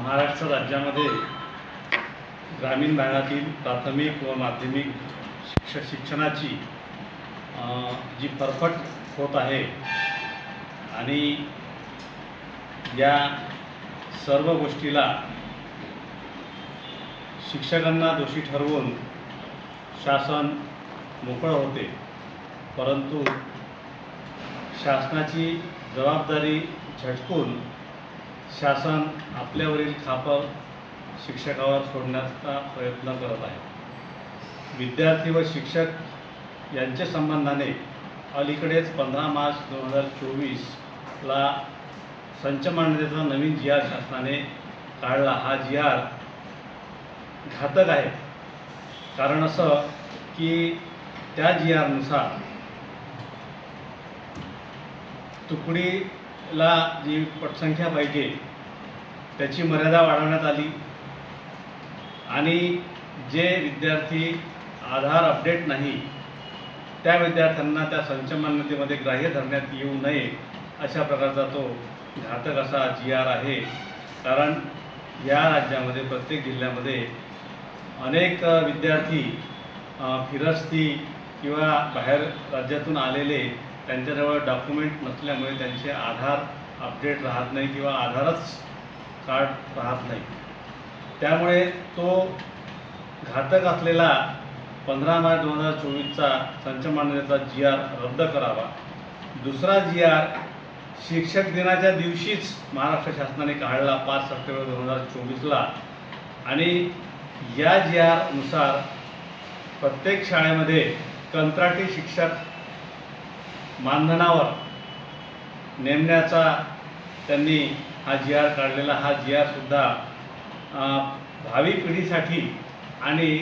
महाराष्ट्र राज्यामध्ये ग्रामीण भागातील प्राथमिक व माध्यमिक शिक्ष शिक्षणाची जी फरफट होत आहे आणि या सर्व गोष्टीला शिक्षकांना दोषी ठरवून शासन मोकळं होते. परंतु शासनाची जबाबदारी झटकून शासन आपल्यावरील खापर शिक्षकावर सोडण्याचा प्रयत्न करत आहे. विद्यार्थी व शिक्षक यांच्या संबंधाने अलीकडेच पंधरा मार्च दोन हजार चोवीसला संच मान्यतेचा नवीन जी आर शासनाने काढला. हा जी आर घातक आहे. कारण असं की त्या जी आरनुसार तुकडीला जी पटसंख्या पाहिजे त्याची मर्यादा वाढवण्यात आली. आणि जे विद्यार्थी आधार अपडेट नाही त्या विद्यार्थ्यांना त्या संचमानतेमध्ये ग्राह्य धरण्यात येऊ नये अशा प्रकारचा तो घातक असा जी आर आहे. कारण या राज्यामध्ये प्रत्येक जिल्ह्यामध्ये अनेक विद्यार्थी फिरस्ती किंवा बाहेर राज्यातून आलेले त्यांच्याजवळ डॉक्युमेंट नसल्यामुळे त्यांचे आधार अपडेट राहत नाही किंवा आधारच कार्ड राहत नाही. त्यामुळे तो घातक असलेला पंधरा मार्च दोन हजार चोवीसचा संच मांडण्याचा जी आर रद्द करावा. दुसरा जी आर शिक्षक दिनाच्या दिवशीच महाराष्ट्र शासनाने काढला पाच सप्टेंबर दोन हजार चोवीसला. आणि या जी आरनुसार प्रत्येक शाळेमध्ये कंत्राटी शिक्षक मानधनावर नेमण्याचा त्यांनी हा जी आर काढलेला हा जी आरसुद्धा भावी पिढीसाठी आणि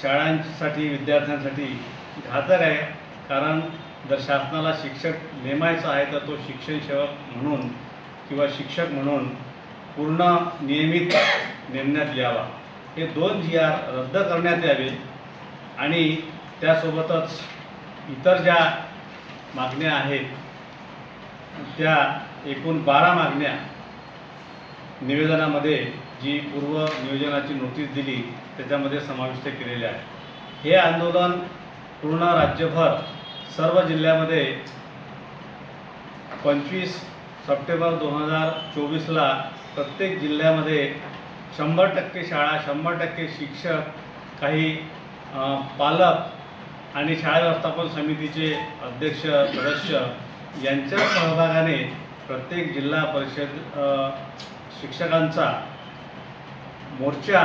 शाळांसाठी विद्यार्थ्यांसाठी घातक आहे. कारण जर शासनाला शिक्षक नेमायचा आहे तर तो शिक्षण सेवक म्हणून किंवा शिक्षक म्हणून पूर्ण नियमित नेमण्यात यावा. हे दोन जी आर रद्द करण्यात यावे आणि त्यासोबतच इतर ज्या मागण्या आहेत त्या एकूण बारा मागण्या निवेदनामध्ये जी पूर्व नियोजनाची नोटीस दिली त्याच्यामध्ये समाविष्ट केलेल्या आहे हे आंदोलन पूर्ण राज्यभर सर्व जिल्ह्यामध्ये पंचवीस सप्टेंबर दोन हजार चोवीसला प्रत्येक जिल्ह्यामध्ये शंभर टक्के शाळा शंभर टक्के शिक्षक काही पालक आणि शाळा व्यवस्थापन समितीचे अध्यक्ष सदस्य यांच्या सहभागाने प्रत्येक जिल्हा परिषद शिक्षकांचा मोर्चा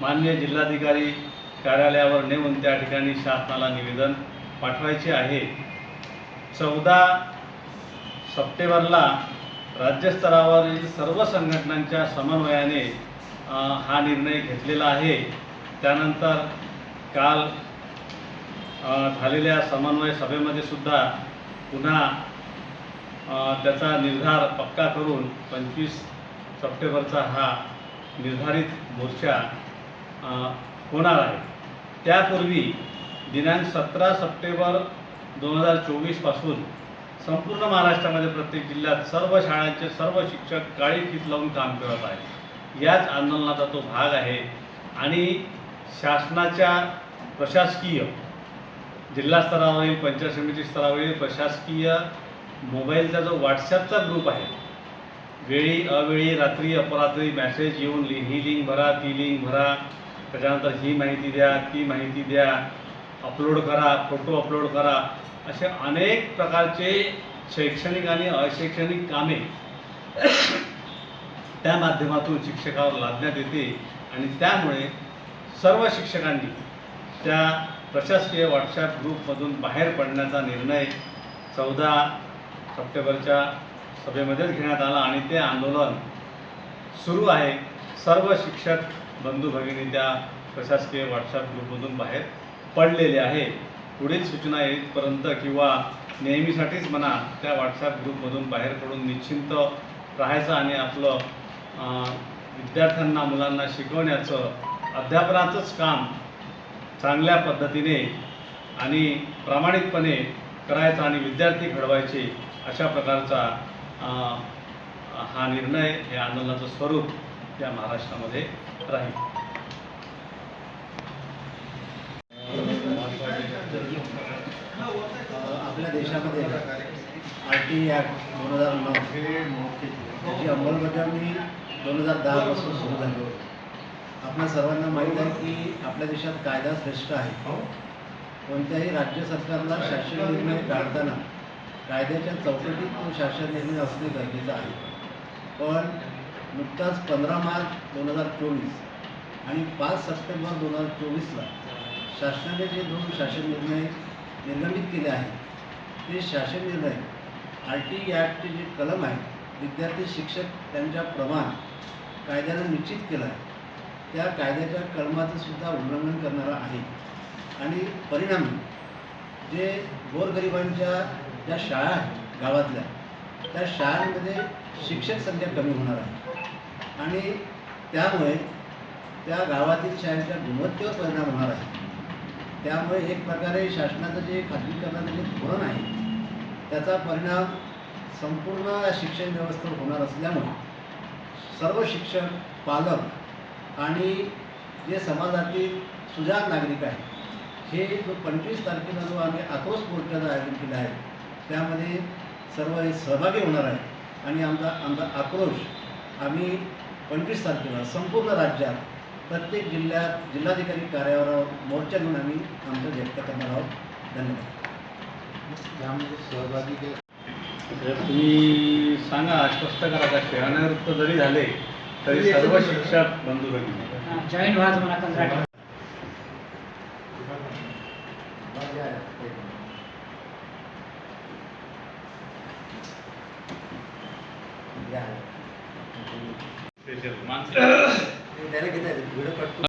मान्य जिल्हाधिकारी कार्यालयावर नेऊन त्या ठिकाणी शासनाला निवेदन पाठवायचे आहे. चौदा सप्टेंबरला राज्यस्तरावरील सर्व संघटनांच्या समन्वयाने हा निर्णय घेतलेला आहे. त्यानंतर काल झालेल्या समन्वय सभेमध्ये सुद्धा पुन्हा त्याचा निर्धार पक्का करून पंचवीस सप्टेंबरचा हा निर्धारित मोर्चा होणार आहे. त्यापूर्वी दिनांक सतरा सप्टेंबर दोन हजार चोवीसपासून संपूर्ण महाराष्ट्रामध्ये प्रत्येक जिल्ह्यात सर्व शाळांचे सर्व शिक्षक काळी फीत लावून काम करत आहेत. याच आंदोलनाचा तो भाग आहे आणि शासनाच्या प्रशासकीय जिल्हा स्तरावरील पंचायत समिती स्तरावरील प्रशासकीय मोबाईलचा जो व्हॉट्सॲपचा ग्रुप आहे वेळी अवेळी रात्री अपरात्री मॅसेज येऊन लि ही लिंक भरा ती लिंक भरा. त्याच्यानंतर ही माहिती द्या ती माहिती द्या. अपलोड करा फोटो अपलोड करा. असे अनेक प्रकारचे शैक्षणिक आणि अशैक्षणिक कामे त्या माध्यमातून शिक्षकावर लादण्यात येते. आणि त्यामुळे सर्व शिक्षकांनी त्या प्रशासकीय व्हॉट्सॲप ग्रुपमधून बाहेर पडण्याचा निर्णय चौदा सप्टेंबरच्या सभेमध्येच घेण्यात आला आणि ते आंदोलन सुरू आहे. सर्व शिक्षक बंधू भगिनी त्या प्रशासकीय व्हॉट्सअप ग्रुपमधून बाहेर पडलेले आहे. पुढील सूचना येईपर्यंत किंवा नेहमीसाठीच म्हणा त्या व्हॉट्सअप ग्रुपमधून बाहेर पडून निश्चिंत राहायचं आणि आपलं विद्यार्थ्यांना मुलांना शिकवण्याचं अध्यापनाचंच काम चांगल्या पद्धतीने आणि प्रामाणिकपणे करायचं आणि विद्यार्थी घडवायचे अशा प्रकारचा हा निर्णय हे आंदोलनाचं स्वरूप या महाराष्ट्रामध्ये राहील. आपल्या देशामध्ये आर टी ॲक्ट दोन हजार नऊ त्याची अंमलबजावणी दोन हजार दहापासून सुरू झाली होती. आपल्या सर्वांना माहीत आहे की आपल्या देशात कायदा श्रेष्ठ आहे. कोणत्याही राज्य सरकारला शासन निर्णय काढताना कायद्याच्या चौकटीत तो शासन निर्णय असणे गरजेचं आहे. पण नुकताच पंधरा मार्च दोन हजार चोवीस आणि पाच सप्टेंबर दोन हजार चोवीसला शासनाने जे दोन शासन निर्णय निर्गमित केले आहेत ते शासन निर्णय आर टी ॲक्टचे जे कलम आहे विद्यार्थी शिक्षक त्यांच्या प्रमाण कायद्यानं निश्चित केलं आहे. त्या कायद्याच्या कलमाचं सुद्धा उल्लंघन करणारा आहे. आणि परिणामी जे गोरगरिबांच्या ज्या शाळा आहेत गावातल्या त्या शाळांमध्ये शिक्षक संख्या कमी होणार आहे. आणि त्यामुळे त्या गावातील शाळेच्या गुणवत्तेवर परिणाम होणार आहे. त्यामुळे एक प्रकारे शासनाचं जे खाजगीकरणाचं जे धोरण आहे त्याचा परिणाम संपूर्ण शिक्षण व्यवस्थेवर होणार असल्यामुळे सर्व शिक्षक पालक आणि जे समाजातील सुजाण नागरिक आहेत हे जो पंचवीस तारखेला जो आम्ही आक्रोश मोर्चाचं आयोजन केलं आहे त्यामध्ये सर्व हे सहभागी होणार आहे आणि आमचा आमचा आक्रोश आम्ही पंचवीस तारखेला संपूर्ण राज्यात प्रत्येक जिल्ह्यात जिल्हाधिकारी कार्यालयावर मोर्चा घेऊन आम्ही आमचं व्यक्त करणार आहोत धन्यवाद यामध्ये सहभागी जे तर तुम्ही सांगा स्पष्ट करा का शिळानगर जरी झाले तरी सर्व शिक्षक बंधू भगिनी जॉईंट व्हायचं म्हणा कंत्राट ಮಾನಸಿಕ